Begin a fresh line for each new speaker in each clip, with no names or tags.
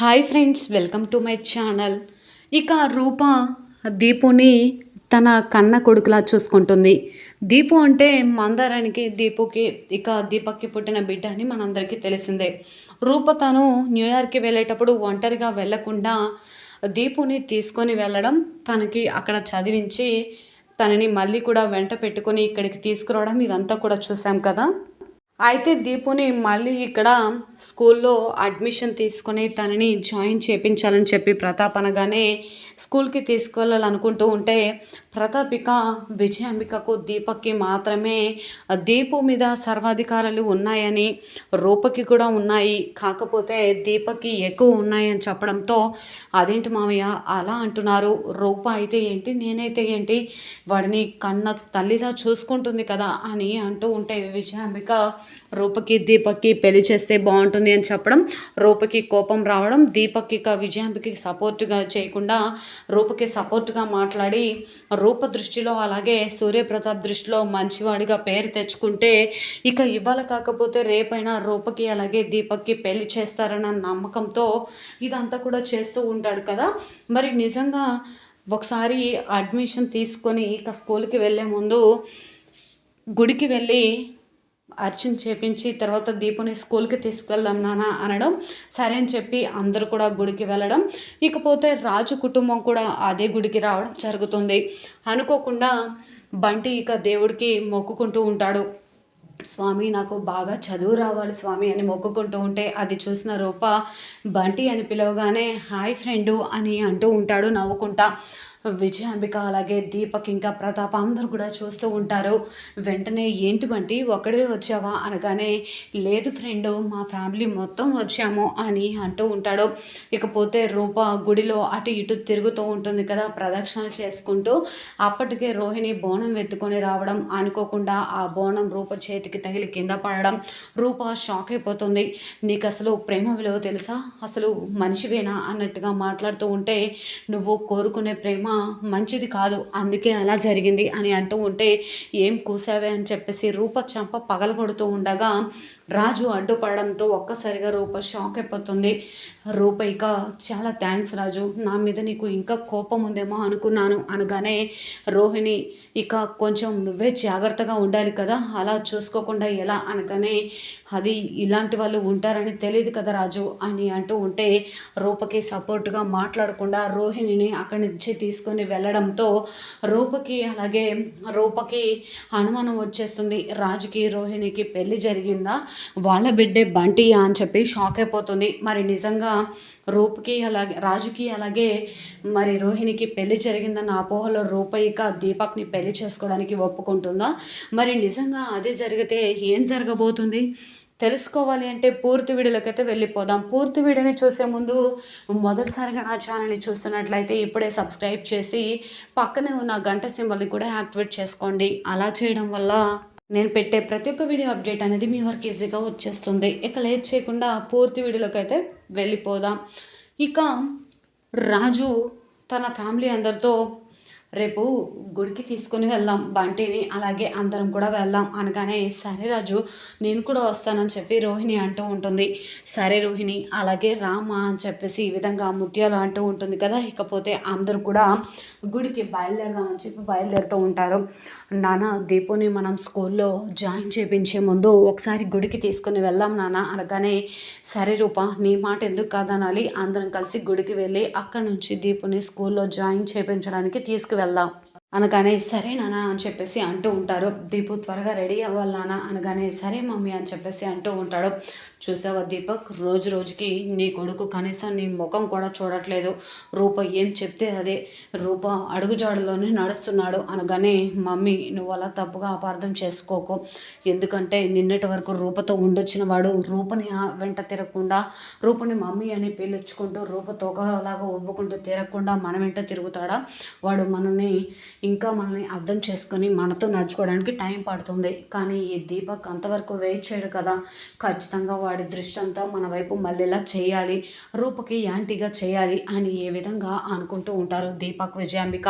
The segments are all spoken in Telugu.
Hi friends welcome to my channel. ఇక రూప దీపుని తన కన్న కొడుకులా చూసుకుంటుంది. దీపు అంటే మందారానికి దీపుకి ఇక దీపక్కి పుట్టిన బిడ్డ అని మనందరికీ తెలిసిందే. రూప తను న్యూయార్క్కి వెళ్ళేటప్పుడు ఒంటరిగా వెళ్ళకుండా దీపుని తీసుకొని వెళ్ళడం తనకి అక్కడ చదివించి తనని మళ్ళీ కూడా వెంట పెట్టుకొని ఇక్కడికి తీసుకురావడం ఇదంతా కూడా చూసాం కదా. అయితే దీపుని మళ్ళీ ఇక్కడ స్కూల్లో అడ్మిషన్ తీసుకొని తనని జాయిన్ చేయించాలని చెప్పి ప్రతాప్ అనగానే స్కూల్కి తీసుకెళ్ళాలనుకుంటూ ఉంటే ప్రతాపిక విజయాంబికకు దీపక్కి మాత్రమే దీపు మీద సర్వాధికారాలు ఉన్నాయని రూపకి కూడా ఉన్నాయి. కాకపోతే దీపక్కి ఎక్కువ ఉన్నాయని చెప్పడంతో అదేంటి మామయ్య అలా అంటున్నారు? రూప అయితే ఏంటి? నేనైతే ఏంటి? వాడిని కన్న తల్లిలా చూసుకుంటుంది కదా అని అంటూ ఉంటే విజయాంబిక రూపకి దీపక్కి పెళ్ళి చేస్తే బాగుంటుంది అని చెప్పడం రూపకి కోపం రావడం దీపక్కి ఇక విజయాంబికి సపోర్ట్గా చేయకుండా రూపకి సపోర్ట్గా మాట్లాడి రూప దృష్టిలో అలాగే సూర్యప్రతాప్ దృష్టిలో మంచివాడిగా పేరు తెచ్చుకుంటే ఇక ఇవాళ కాకపోతే రేపైనా రూపకి అలాగే దీపక్కి పెళ్ళి చేస్తారన్న నమ్మకంతో ఇదంతా కూడా చేస్తూ ఉంటాడు కదా. మరి నిజంగా ఒకసారి అడ్మిషన్ తీసుకొని ఇక స్కూల్కి వెళ్ళే ముందు గుడికి వెళ్ళి అర్చన చేపించి తర్వాత దీపుని స్కూల్కి తీసుకువెళ్దాం నాన్న అనడం సరే అని చెప్పి అందరూ కూడా గుడికి వెళ్ళడం. ఇకపోతే రాజు కుటుంబం కూడా అదే గుడికి రావడం జరుగుతుంది. అనుకోకుండా బంటి ఇక దేవుడికి మొక్కుకుంటూ ఉంటాడు. స్వామి నాకు బాగా చదువు రావాలి స్వామి అని మొక్కుకుంటూ ఉంటే అది చూసిన రూప బంటి అని పిలవగానే హాయ్ ఫ్రెండు అని అంటూ ఉంటాడు నవ్వుకుంటా. విజయాంబిక అలాగే దీపక్ ఇంకా ప్రతాప్ అందరూ కూడా చూస్తూ ఉంటారు. వెంటనే ఏంటి బంటి ఒక్కడే వచ్చావా? అనగానే లేదు ఫ్రెండ్ మా ఫ్యామిలీ మొత్తం వచ్చాము అని అంటూ ఉంటాడు. ఇకపోతే రూప గుడిలో అటు ఇటు తిరుగుతూ ఉంటుంది కదా ప్రదక్షిణలు చేసుకుంటూ. అప్పటికే రోహిణి బోనం ఎత్తుకొని రావడం అనుకోకుండా ఆ బోనం రూప చేతికి తగిలి కింద పడడం. రూప షాక్ అయిపోతుంది. నీకు అసలు ప్రేమ విలువ తెలుసా? అసలు మనిషివేనా? అన్నట్టుగా మాట్లాడుతూ ఉంటే నువ్వు కోరుకునే ప్రేమ మంచిది కాదు అందుకే అలా జరిగింది అని అంటూ ఉంటే ఏం కూసావే? అని చెప్పేసి రూప చంప పగలగొడుతూ ఉండగా రాజు అడ్డుపడడంతో ఒక్కసారిగా రూప షాక్ అయిపోతుంది. రూప ఇక చాలా థ్యాంక్స్ రాజు నా మీద నీకు ఇంకా కోపం ఉందేమో అనుకున్నాను అనగానే రోహిణి ఇక కొంచెం నువ్వే జాగ్రత్తగా ఉండాలి కదా. అలా చూసుకోకుండా ఎలా అనగానే అది ఇలాంటి వాళ్ళు ఉంటారని తెలియదు కదా రాజు అని అంటూ ఉంటే రూపకి సపోర్ట్గా మాట్లాడకుండా రోహిణిని అక్కడి నుంచి తీసుకొని వెళ్ళడంతో రూపకి అలాగే రూపకి అనుమానం వచ్చేస్తుంది. రాజుకి రోహిణికి పెళ్ళి జరిగిందా? వాళ్ళ బిడ్డే బంటియా అని చెప్పి షాక్ అయిపోతుంది. మరి నిజంగా రూపకి అలాగే రాజుకి అలాగే మరి రోహిణికి పెళ్ళి జరిగిందన్న అపోహలో రూప ఇక దీపక్ని పెళ్ళి చేసుకోవడానికి ఒప్పుకుంటుందా? మరి నిజంగా అదే జరిగితే ఏం జరగబోతుంది? తెలుసుకోవాలి అంటే పూర్తి వీడియోలోకైతే వెళ్ళిపోదాం. పూర్తి వీడియోని చూసే ముందు మొదటిసారిగా నా ఛానల్ని చూస్తున్నట్లయితే ఇప్పుడే సబ్స్క్రైబ్ చేసి పక్కనే ఉన్న గంట సింబల్ని కూడా యాక్టివేట్ చేసుకోండి. అలా చేయడం వల్ల నేను పెట్టే ప్రతి ఒక్క వీడియో అప్డేట్ అనేది మీ వరకు ఈజీగా వచ్చేస్తుంది. ఇక లేట్ చేయకుండా పూర్తి వీడియోలోకి అయితే వెళ్ళిపోదాం. ఇక రాజు తన ఫ్యామిలీ అందరితో రేపు గుడికి తీసుకుని వెళ్దాం బంటిని అలాగే అందరం కూడా వెళ్దాం అనగానే సరే రాజు నేను కూడా వస్తానని చెప్పి రోహిణి అంటూ ఉంటుంది. సరే రోహిణి అలాగే రామా అని చెప్పేసి ఈ విధంగా ముత్యాలు అంటూ ఉంటుంది కదా. ఇకపోతే అందరూ కూడా గుడికి బయలుదేరదామని చెప్పి బయలుదేరుతూ ఉంటారు. నాన్న దీపుని మనం స్కూల్లో జాయిన్ చేయించే ముందు ఒకసారి గుడికి తీసుకుని వెళ్దాం నాన్న అనగానే సరే రూప నీ మాట ఎందుకు కాదనాలి? అందరం కలిసి గుడికి వెళ్ళి అక్కడ నుంచి దీపుని స్కూల్లో జాయిన్ చేయించడానికి తీసుకువెళ్దాం అనగానే సరే నాన్న అని చెప్పేసి అంటూ ఉంటారు. దీపు త్వరగా రెడీ అవ్వాలి నాన్న అనగానే సరే మమ్మీ అని చెప్పేసి అంటూ ఉంటాడు. చూసావా దీపక్? రోజు రోజుకి నీ కొడుకు కనీసం నీ ముఖం కూడా చూడట్లేదు. రూప ఏం చెప్తే అదే. రూప అడుగుజాడలోనే నడుస్తున్నాడు అనగానే మమ్మీ నువ్వు అలా తప్పుగా అపార్థం చేసుకోకు. ఎందుకంటే నిన్నటి వరకు రూపతో ఉండొచ్చిన వాడు రూపని వెంట తిరగకుండా రూపని మమ్మీ అని పిలుచుకుంటూ రూప తోకలాగా ఒప్పుకుంటూ తిరగకుండా మన వెంట తిరుగుతాడా? వాడు మనల్ని ఇంకా మనల్ని అర్థం చేసుకొని మనతో నడుచుకోవడానికి టైం పడుతుంది. కానీ ఈ దీపక్ అంతవరకు వెయిట్ చేయడు కదా. ఖచ్చితంగా వాడి దృష్టి అంతా మన వైపు మళ్ళీలా చేయాలి. రూపకి యాంటీగా చేయాలి అని ఏ విధంగా అనుకుంటూ ఉంటారు దీపక్ విజయాంబిక.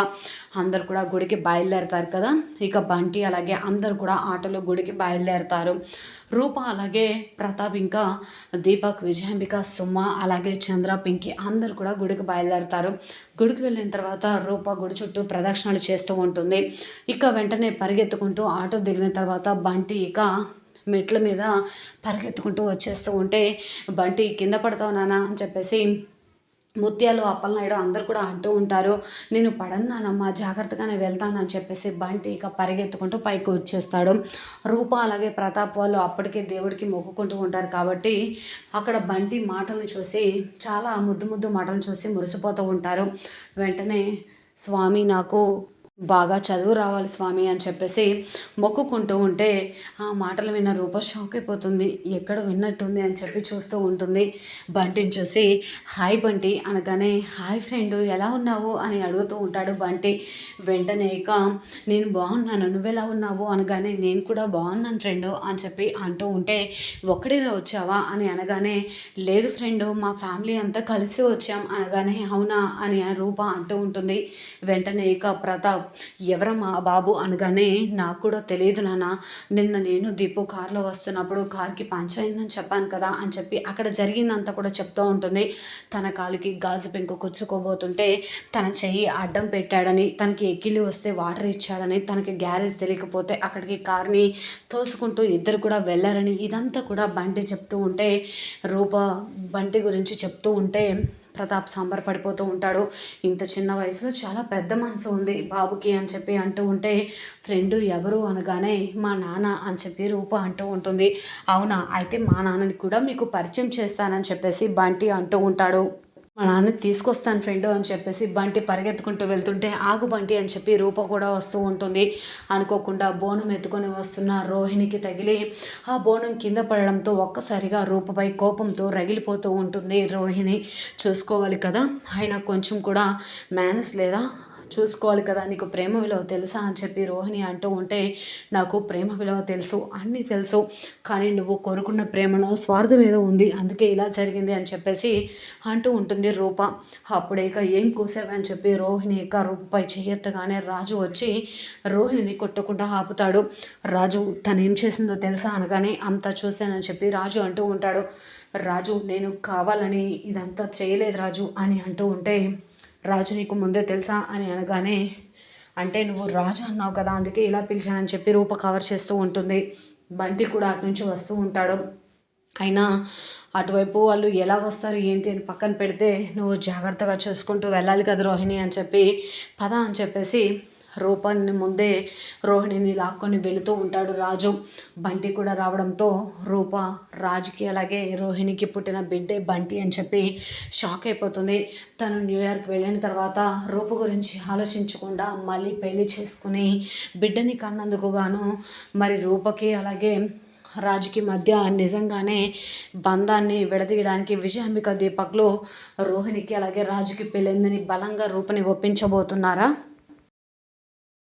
అందరు కూడా గుడికి బయలుదేరతారు కదా. ఇక బంటి అలాగే అందరు కూడా ఆటోలో గుడికి బయలుదేరతారు. రూప అలాగే ప్రతాప్ ఇంకా దీపక్ విజయాంబిక సుమ అలాగే చంద్ర పింకి అందరు కూడా గుడికి బయలుదేరుతారు. గుడికి వెళ్ళిన తర్వాత రూప గుడి చుట్టూ ప్రదక్షిణలు చేస్తూ ఉంటుంది. ఇక వెంటనే పరిగెత్తుకుంటూ ఆటో దిగిన తర్వాత బంటి ఇక మెట్ల మీద పరిగెత్తుకుంటూ వచ్చేస్తూ ఉంటే బంటి కింద పడతావు నాన్న అని చెప్పేసి ముత్యాలు అప్పలనాయుడు అందరు కూడా అంటూ ఉంటారు నేను పడన్నానమ్మా జాగ్రత్తగానే వెళ్తానని చెప్పేసి బంటి ఇక పరిగెత్తుకుంటూ పైకి వచ్చేస్తాడు. రూప అలాగే ప్రతాప్ వాళ్ళు అప్పటికే దేవుడికి మొక్కుకుంటూ ఉంటారు కాబట్టి అక్కడ బంటి మాటలను చూసి చాలా ముద్దు ముద్దు మాటలను చూసి మురిసిపోతూ ఉంటారు. వెంటనే స్వామి నాకు బాగా చదువు రావాలి స్వామి అని చెప్పేసి మొక్కుకుంటూ ఉంటే ఆ మాటలు విన్న రూప షాక్ అయిపోతుంది. ఎక్కడ విన్నట్టుంది అని చెప్పి చూస్తూ ఉంటుంది. బంటిని చూసి హాయ్ బంటి అనగానే హాయ్ ఫ్రెండ్ ఎలా ఉన్నావు? అని అడుగుతూ ఉంటాడు బంటి. వెంటనే ఇక నేను బాగున్నాను నువ్వెలా ఉన్నావు? అనగానే నేను కూడా బాగున్నాను ఫ్రెండ్ అని చెప్పి అంటూ ఉంటే ఒక్కడే వచ్చావా? అని అనగానే లేదు ఫ్రెండ్ మా ఫ్యామిలీ అంతా కలిసి వచ్చాం అనగానే అవునా? అని రూప అంటూ ఉంటుంది. వెంటనే ఇక ప్రతాప్ ఎవరమ్మా బాబు అనగానే నాకు కూడా తెలియదు నాన్న. నిన్న నేను దీపు కార్లో వస్తున్నప్పుడు కార్కి పంచర్ అయిందని చెప్పాను కదా అని చెప్పి అక్కడ జరిగిందంతా కూడా చెప్తూ ఉంటుంది. తన కాలికి గాజు పెంకు కుచ్చుకోబోతుంటే తన చెయ్యి అడ్డం పెట్టాడని తనకి ఎక్కిలి వస్తే వాటర్ ఇచ్చాడని తనకి గ్యారేజ్ తెలియకపోతే అక్కడికి కార్ని తోసుకుంటూ ఇద్దరు కూడా వెళ్ళారని ఇదంతా కూడా బంటి చెప్తూ ఉంటే రూప బంటి గురించి చెప్తూ ఉంటే ప్రతాప్ సాంబార్ పడిపోతూ ఉంటాడు. ఇంత చిన్న వయసులో చాలా పెద్ద మనసు ఉంది బాబుకి అని చెప్పి అంటూ ఉంటే ఫ్రెండ్ ఎవరు అనగానే మా నాన్న అని చెప్పి రూప అంటూ ఉంటుంది. అవునా అయితే మా నాన్నని కూడా మీకు పరిచయం చేస్తానని చెప్పేసి బంటి అంటూ ఉంటాడు. మా నాన్న తీసుకొస్తాను ఫ్రెండ్ అని చెప్పేసి బంటి పరిగెత్తుకుంటూ వెళ్తుంటే ఆగు బంటి అని చెప్పి రూప కూడా వస్తూ ఉంటుంది. అనుకోకుండా బోనం ఎత్తుకొని వస్తున్న రోహిణికి తగిలి ఆ బోనం కింద పడడంతో ఒక్కసారిగా రూపపై కోపంతో రగిలిపోతూ ఉంటుంది రోహిణి. చూసుకోవాలి కదా ఆయన కొంచెం కూడా మేనస్ లేదా? చూసుకోవాలి కదా నీకు ప్రేమ విలువ తెలుసా అని చెప్పి రోహిణి అంటూ ఉంటే నాకు ప్రేమ విలువ తెలుసు అన్నీ తెలుసు కానీ నువ్వు కోరుకున్న ప్రేమలో స్వార్థం ఏదో ఉంది అందుకే ఇలా జరిగింది అని చెప్పేసి అంటూ ఉంటుంది రూప. అప్పుడే ఇక ఏం కూసావని చెప్పి రోహిణి ఇక రూపపై చేయెత్తగానే రాజు వచ్చి రోహిణిని కొట్టకుండా ఆపుతాడు. రాజు తను ఏం చేసిందో తెలుసా అనగానే అంతా చూశానని చెప్పి రాజు అంటూ ఉంటాడు. రాజు నేను కావాలని ఇదంతా చేయలేదు రాజు అని అంటూ ఉంటే రాజు నీకు ముందే తెలుసా అని అనగానే అంటే నువ్వు రాజు అన్నావు కదా అందుకే ఇలా పిలిచానని చెప్పి రూప కవర్ చేస్తూ ఉంటుంది. బంటి కూడా అటు నుంచి వస్తూ ఉంటాడు. అయినా అటువైపు వాళ్ళు ఎలా వస్తారు ఏంటి అని పక్కన పెడితే నువ్వు జాగ్రత్తగా చూసుకుంటూ వెళ్ళాలి కదా రోహిణి అని చెప్పి పద అని చెప్పేసి రూపాన్ని ముందే రోహిణిని లాక్కొని వెళుతూ ఉంటాడు రాజు. బంటి కూడా రావడంతో రూప రాజుకి అలాగే రోహిణికి పుట్టిన బిడ్డే బంటి అని చెప్పి షాక్ అయిపోతుంది. తను న్యూయార్క్ వెళ్ళిన తర్వాత రూప గురించి ఆలోచించకుండా మళ్ళీ పెళ్ళి చేసుకుని బిడ్డని కన్నందుకు గాను మరి రూపకి అలాగే రాజుకి మధ్య నిజంగానే బంధాన్ని విడదీయడానికి విజయాంబిక దీపక్లో రోహిణికి అలాగే రాజుకి పెళ్ళిందని బలంగా రూపని ఒప్పించబోతున్నారా?